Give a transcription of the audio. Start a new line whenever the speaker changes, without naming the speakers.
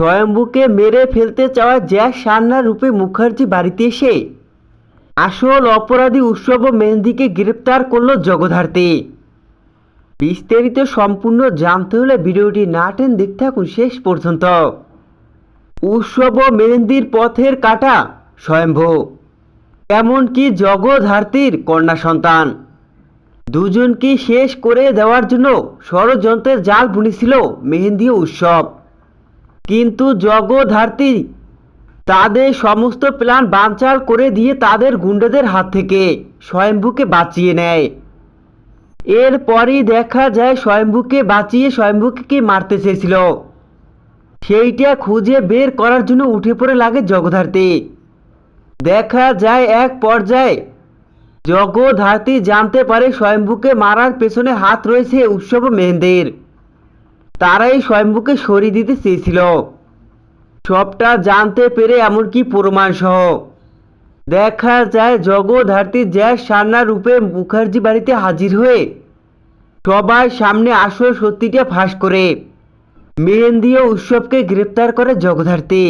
স্বয়ম্ভুকে মেরে ফেলতে চাওয়া জ্যাক সান্না রূপে মুখার্জি বাড়িতে এসে আসল অপরাধী উৎসব মেহেন্দিকে গ্রেপ্তার করল জগধার্তে বিস্তারিত সম্পূর্ণ জানতে হলে ভিডিওটি না টেন দেখতে থাকুন শেষ পর্যন্ত। উৎসব মেহেন্দির পথের কাটা স্বয়ম্ভু। এমনকি জগধার্তীর কন্যা সন্তান। দুজনকে শেষ করে দেওয়ার জন্য ষড়যন্ত্রের জাল বুনেছিল মেহেন্দি উৎসব। কিন্তু জগধার্তী তাদের সমস্ত প্ল্যান বানচাল করে দিয়ে তাদের গুন্ডাদের হাত থেকে স্বয়ম্ভুকে বাঁচিয়ে নেয়। এরপরই দেখা যায় স্বয়ম্ভুকে বাঁচিয়ে স্বয়ম্ভুকে মারতে চেয়েছিল। সেইটা খুঁজে বের করার জন্য উঠে পড়ে লাগে জগধার্তী দেখা যায় এক পর্যায়ে জগধার্তী জানতে পারে স্বয়ম্ভুকে মারার পেছনে হাত রয়েছে উৎসব মেহেন্দের। তারাই স্বয়ম্ভুকে সরিয়ে দিতে চেয়েছিল। সবটা জানতে পেরে এমনকি প্রমাণ সহ দেখা যায় জগধার্তী জ্যাস সান্না রূপে মুখার্জি বাড়িতে হাজির হয়ে সবার সামনে আসল সত্যিটা ফাঁস করে। মেহেন্দি উৎসবকে গ্রেপ্তার করে জগধার্তী